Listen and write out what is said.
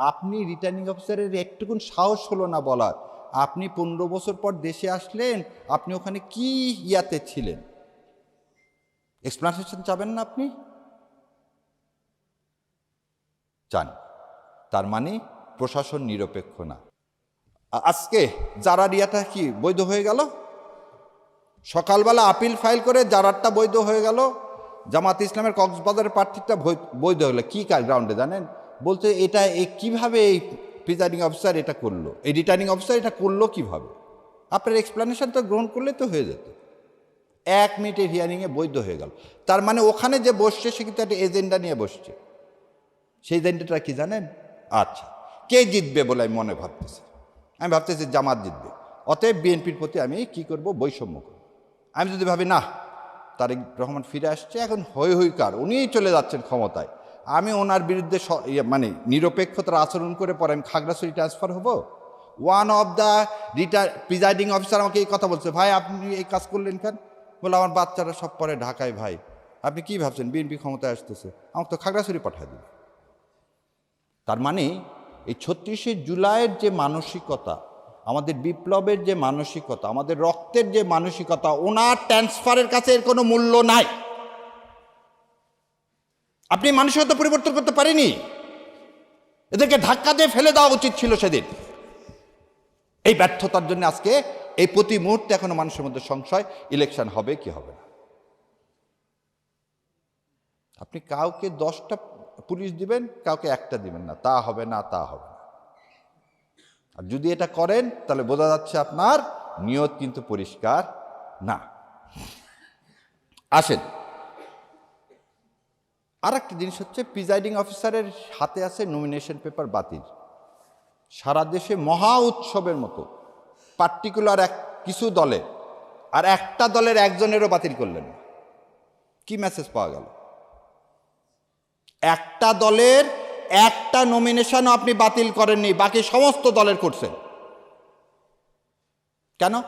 আপনি রিটার্নিং অফিসারের একটুকুন সাহস হলো না বলার। আপনি পনেরো বছর পর দেশে আসলেন, আপনি ওখানে কি ইয়াতে ছিলেন? এক্সপ্লানেশন চাবেন না আপনি? চান। তার মানে প্রশাসন নিরপেক্ষ না। আজকে যারা রিয়াটা কি বৈধ হয়ে গেল? সকালবেলা আপিল ফাইল করে জারারটা বৈধ হয়ে গেল। জামাত ইসলামের কক্সবাজারের প্রার্থীটা বৈধ হলো। কী গ্রাউন্ডে জানেন? বলতে এটা এ কীভাবে এই প্রিজাইডিং অফিসার এটা করল? এই রিটার্নিং অফিসার এটা করল কীভাবে? আপনার এক্সপ্লানেশন তো গ্রহণ করলে তো হয়ে যেত। এক মিনিটের হিয়ারিংয়ে বৈধ হয়ে গেল। তার মানে ওখানে যে বসছে, সে কিন্তু একটা এজেন্ডা নিয়ে বসছে। সেই এজেন্ডাটা কি জানেন? আচ্ছা কে জিতবে বলে আমি মনে ভাবতেছি। আমি ভাবতেছি জামাত জিতবে। অতএব বিএনপির প্রতি আমি কি করব? বৈষম্য করব। আমি যদি ভাবি না তারেক রহমান ফিরে আসছে, এখন হৈ হই কার, উনিই চলে যাচ্ছেন ক্ষমতায়। আমি ওনার বিরুদ্ধে ইয়ে মানে নিরপেক্ষতার আচরণ করে পরে আমি খাগড়াছড়ি ট্রান্সফার হব। One of the রিটার presiding officer আমাকে এই কথা বলছে, ভাই, আপনি এই কাজ করলেন কেন? বলে, আমার বাচ্চারা সব পরে ঢাকায়, ভাই। আপনি কি ভাবছেন? বিএনপি ক্ষমতায় আসতেছে। আমাকে তো খাগড়াছড়ি পাঠিয়ে দিবে। তার মানে এই ছত্রিশে জুলাইয়ের যে মানসিকতা, আমাদের বিপ্লবের যে মানসিকতা, আমাদের রক্তের যে মানসিকতা, ওনার ট্রান্সফারের কাছে এর কোনো মূল্য নাই। আপনি মানুষের মানসিকতা পরিবর্তন করতে পারেনি? এদেরকে ধাক্কা দিয়ে ফেলে দেওয়া উচিত ছিল সেদিন। এই ব্যর্থতার জন্য আজকে এই প্রতি মুহূর্তে এখনও মানুষের মধ্যে সংশয় ইলেকশন হবে কি হবে না? আপনি কাউকে দশটা পুলিশ দিবেন, কাউকে একটা দিবেন না। তা হবে না, তা হবে না। আর যদি এটা করেন, তাহলে বোঝা যাচ্ছে আপনার নিয়ত কিন্তু পরিষ্কার না। আসেন। আর একটা জিনিস হচ্ছে প্রিজাইডিং অফিসারের হাতে আছে নমিনেশন পেপার বাতিল। সারা দেশে মহা উৎসবের মতো পার্টিকুলার এক কিছু দলে আর একটা দলের একজনেরও বাতিল করলেন কি মেসেজ পাওয়া গেল? একটা দলের একটা নমিনেশনও আপনি বাতিল করেননি, বাকি সমস্ত দলের করছেন। কেন?